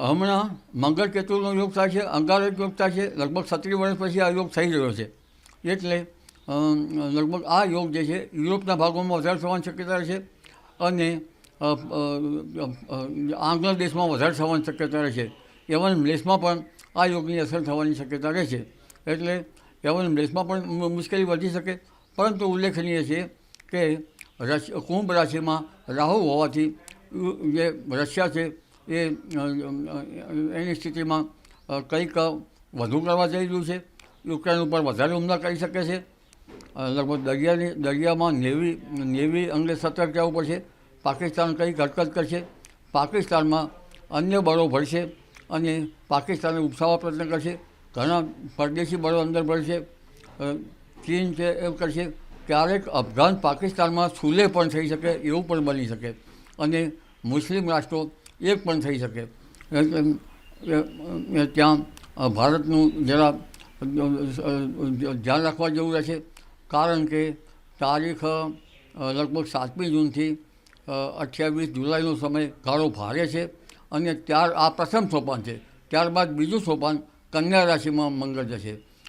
હમણાં મંગળ કેતુનો યોગ થાય છે અંગારક યોગ થાય છે, લગભગ સત્રી વર્ષ પછી આ યોગ થઈ રહ્યો છે. એટલે લગભગ આ યોગ જે છે, યુરોપના ભાગોમાં વધારે થવાની શક્યતા રહે છે અને આંગ્લ દેશમાં વધારે થવાની શક્યતા રહે છે. એવન દેશમાં પણ આ યોગની અસર થવાની શક્યતા રહે છે. એટલે એવન દેશમાં પણ મુશ્કેલી વધી શકે. પરંતુ ઉલ્લેખનીય છે કે, રશ, કુંભ રાશિમાં રાહુ હોવાથી, જે રશિયા છે એ એની સ્થિતિમાં કંઈક વધુ કરવા જઈ રહ્યું છે. યુક્રેન ઉપર વધારે હુમલા કરી શકે છે. લગભગ દરિયાની, દરિયામાં નેવી નેવી અંગે સતર્ક રહેવું પડશે. પાકિસ્તાન કંઈક હરકત કરશે. પાકિસ્તાનમાં અન્ય બળો ભરશે અને પાકિસ્તાનને ઉપસાવવા પ્રયત્ન કરશે. ઘણા પરદેશી બળો અંદર ભરશે. ચીન છે એમ કરશે. ક્યારેક અફઘાન પાકિસ્તાનમાં સુલે પણ થઈ શકે, એવું પણ બની શકે. અને મુસ્લિમ રાષ્ટ્રો એક પણ થઈ શકે. ત્યાં ભારતનું જરા ધ્યાન રાખવા જેવું રહેશે. કારણ કે તારીખ લગભગ સાતમી જૂનથી અઠ્યાવીસ જુલાઈનો સમય ગાળો ભારે છે અને ત્યાર, આ પ્રથમ સોપાન છે. ત્યારબાદ બીજું સોપાન કન્યા રાશિમાં મંગળ જશે.